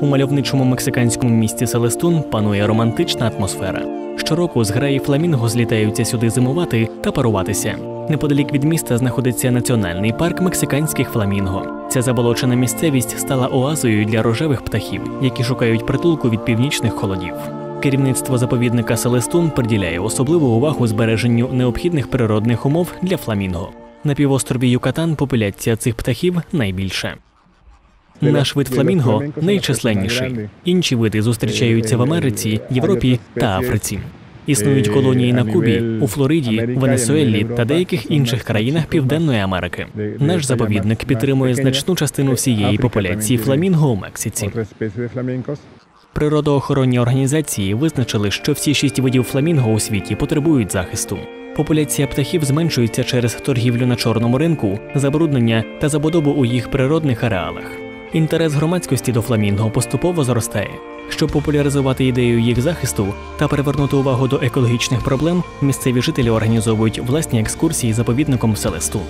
У мальовничому мексиканському місті Селестун панує романтична атмосфера. Щороку зграї фламінго злітаються сюди зимувати та паруватися. Неподалік від міста знаходиться національний парк мексиканських фламінго. Ця заболочена місцевість стала оазою для рожевих птахів, які шукають притулку від північних холодів. Керівництво заповідника Селестун приділяє особливу увагу збереженню необхідних природних умов для фламінго. На півострові Юкатан популяція цих птахів найбільша. Наш вид фламінго найчисленніший. Інші види зустрічаються в Америці, Європі та Африці. Існують колонії на Кубі, у Флориді, Венесуелі та деяких інших країнах Південної Америки. Наш заповідник підтримує значну частину всієї популяції фламінго у Мексиці. Природоохоронні організації визначили, що всі шість видів фламінго у світі потребують захисту. Популяція птахів зменшується через торгівлю на чорному ринку, забруднення та забудову у їх природних ареалах. Інтерес громадськості до фламінго поступово зростає. Щоб популяризувати ідею їх захисту та привернути увагу до екологічних проблем, місцеві жителі організовують власні екскурсії заповідником Селесту.